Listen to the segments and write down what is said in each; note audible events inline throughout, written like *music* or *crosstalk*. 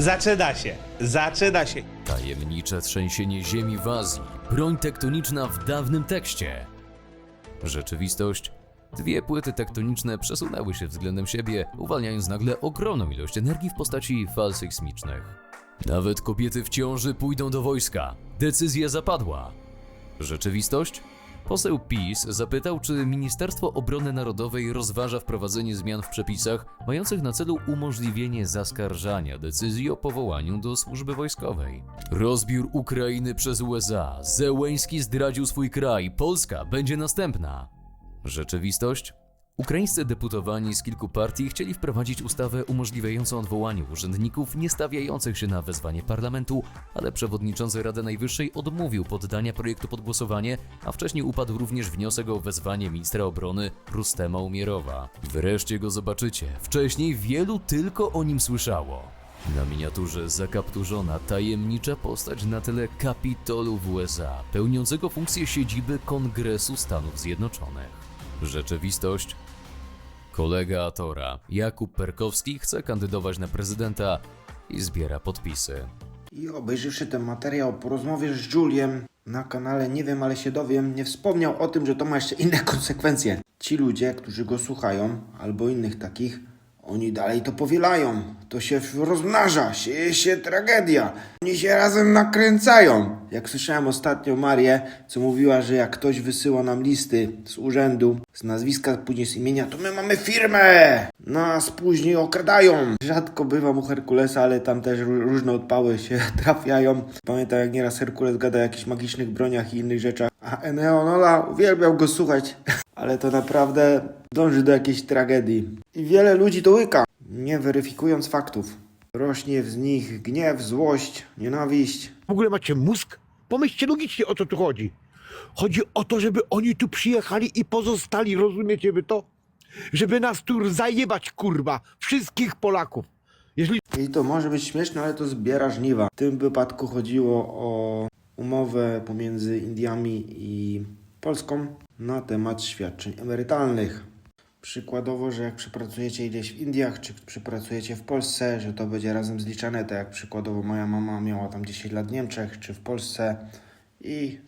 Zaczyna się, zaczyna się. Tajemnicze trzęsienie ziemi w Azji. Broń tektoniczna w dawnym tekście. Rzeczywistość. Dwie płyty tektoniczne przesunęły się względem siebie, uwalniając nagle ogromną ilość energii w postaci fal sejsmicznych. Nawet kobiety w ciąży pójdą do wojska. Decyzja zapadła. Rzeczywistość? Poseł PiS zapytał, czy Ministerstwo Obrony Narodowej rozważa wprowadzenie zmian w przepisach mających na celu umożliwienie zaskarżania decyzji o powołaniu do służby wojskowej. Rozbiór Ukrainy przez USA. Zełęński zdradził swój kraj. Polska będzie następna. Rzeczywistość? Ukraińscy deputowani z kilku partii chcieli wprowadzić ustawę umożliwiającą odwołanie urzędników nie stawiających się na wezwanie parlamentu, ale przewodniczący Rady Najwyższej odmówił poddania projektu pod głosowanie, a wcześniej upadł również wniosek o wezwanie ministra obrony Rustema Umierowa. Wreszcie go zobaczycie. Wcześniej wielu tylko o nim słyszało. Na miniaturze zakapturzona tajemnicza postać na tle Kapitolu w USA, pełniącego funkcję siedziby Kongresu Stanów Zjednoczonych. Rzeczywistość Kolega Atora, Jakub Perkowski, chce kandydować na prezydenta i zbiera podpisy. I obejrzywszy ten materiał po rozmowie z Juliem na kanale Nie wiem, ale się dowiem, nie wspomniał o tym, że to ma jeszcze inne *laughs* konsekwencje. Ci ludzie, którzy go słuchają, albo innych takich, oni dalej to powielają. To się rozmnaża, sieje się tragedia. Oni się razem nakręcają. Jak słyszałem ostatnio Marię, co mówiła, że jak ktoś wysyła nam listy z urzędu, z nazwiska, później z imienia, to my mamy firmę! Nas później okradają. Rzadko bywam u Herkulesa, ale tam też ró- różne odpały się *laughs* trafiają. Pamiętam jak nieraz Herkules gada o jakichś magicznych broniach i innych rzeczach. A Eneonola uwielbiał go słuchać. *laughs* Ale to naprawdę dąży do jakiejś tragedii. I wiele ludzi to łyka, nie weryfikując faktów. Rośnie z nich gniew, złość, nienawiść. w ogóle macie mózg? Pomyślcie logicznie o co tu chodzi. Chodzi o to, żeby oni tu przyjechali i pozostali, rozumiecie wy to? Żeby nas tu zajebać, kurwa, wszystkich Polaków. Jeżeli I to może być śmieszne, ale to zbiera żniwa. W tym wypadku chodziło o umowę pomiędzy Indiami i Polską na temat świadczeń emerytalnych. Przykładowo, że jak przepracujecie ileś w Indiach, czy przepracujecie w Polsce, że to będzie razem zliczane, tak jak przykładowo moja mama miała tam 10 lat w Niemczech, czy w Polsce i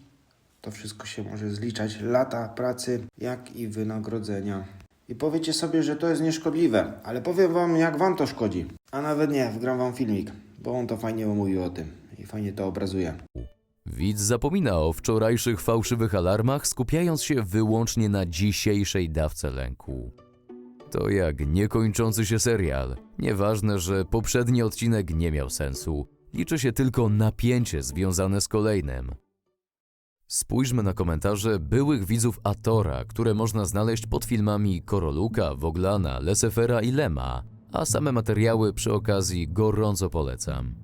to wszystko się może zliczać, lata pracy, jak i wynagrodzenia. I powiecie sobie, że to jest nieszkodliwe, ale powiem wam, jak wam to szkodzi. A nawet nie, wgram wam filmik, bo on to fajnie mówił o tym i fajnie to obrazuje. Widz zapomina o wczorajszych fałszywych alarmach, skupiając się wyłącznie na dzisiejszej dawce lęku. To jak niekończący się serial. Nieważne, że poprzedni odcinek nie miał sensu. Liczy się tylko napięcie związane z kolejnym. Spójrzmy na komentarze byłych widzów Atora, które można znaleźć pod filmami Koroluka, Woglana, Lesefera i Lema, a same materiały przy okazji gorąco polecam.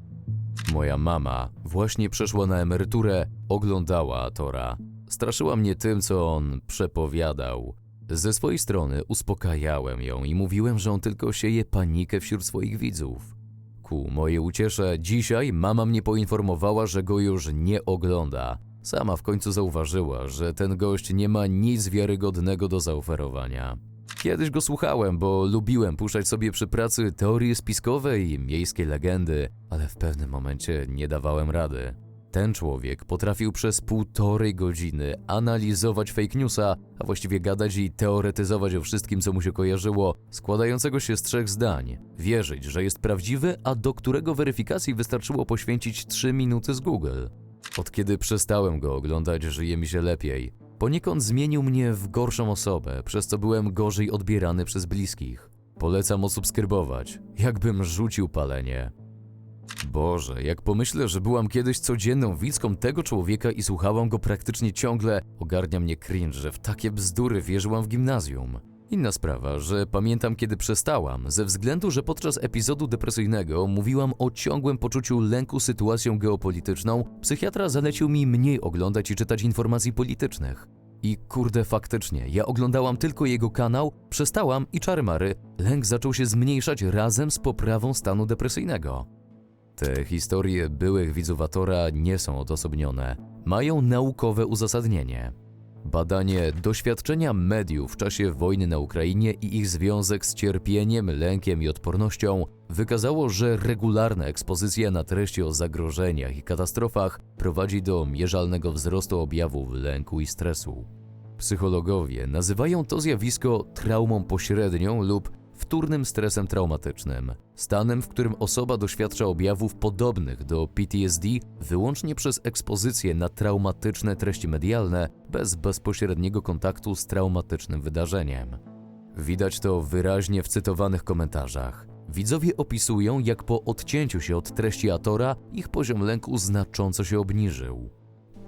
Moja mama właśnie przeszła na emeryturę, oglądała Atora. Straszyła mnie tym, co on przepowiadał. Ze swojej strony uspokajałem ją i mówiłem, że on tylko sieje panikę wśród swoich widzów. Ku mojej uciesze, dzisiaj mama mnie poinformowała, że go już nie ogląda. Sama w końcu zauważyła, że ten gość nie ma nic wiarygodnego do zaoferowania. Kiedyś go słuchałem, bo lubiłem puszczać sobie przy pracy teorie spiskowe i miejskie legendy, ale w pewnym momencie nie dawałem rady. Ten człowiek potrafił przez półtorej godziny analizować fake newsa, a właściwie gadać i teoretyzować o wszystkim, co mu się kojarzyło, składającego się z trzech zdań. Wierzyć, że jest prawdziwy, a do którego weryfikacji wystarczyło poświęcić 3 minuty z Google. Od kiedy przestałem go oglądać, żyje mi się lepiej. Poniekąd zmienił mnie w gorszą osobę, przez co byłem gorzej odbierany przez bliskich. Polecam osubskrybować, jakbym rzucił palenie. Boże, jak pomyślę, że byłam kiedyś codzienną widzką tego człowieka i słuchałam go praktycznie ciągle, ogarnia mnie cringe, że w takie bzdury wierzyłam w gimnazjum. Inna sprawa, że pamiętam kiedy przestałam, ze względu, że podczas epizodu depresyjnego mówiłam o ciągłym poczuciu lęku sytuacją geopolityczną, psychiatra zalecił mi mniej oglądać i czytać informacji politycznych. I kurde faktycznie, ja oglądałam tylko jego kanał, przestałam i czary mary, lęk zaczął się zmniejszać razem z poprawą stanu depresyjnego. Te historie byłych widzów Atora nie są odosobnione, mają naukowe uzasadnienie. Badanie doświadczenia mediów w czasie wojny na Ukrainie i ich związek z cierpieniem, lękiem i odpornością wykazało, że regularna ekspozycja na treści o zagrożeniach i katastrofach prowadzi do mierzalnego wzrostu objawów lęku i stresu. Psychologowie nazywają to zjawisko traumą pośrednią lub wtórnym stresem traumatycznym, stanem, w którym osoba doświadcza objawów podobnych do PTSD wyłącznie przez ekspozycję na traumatyczne treści medialne bez bezpośredniego kontaktu z traumatycznym wydarzeniem. Widać to wyraźnie w cytowanych komentarzach. Widzowie opisują, jak po odcięciu się od treści Atora ich poziom lęku znacząco się obniżył.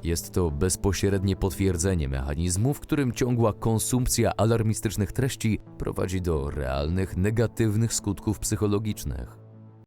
Jest to bezpośrednie potwierdzenie mechanizmu, w którym ciągła konsumpcja alarmistycznych treści prowadzi do realnych, negatywnych skutków psychologicznych.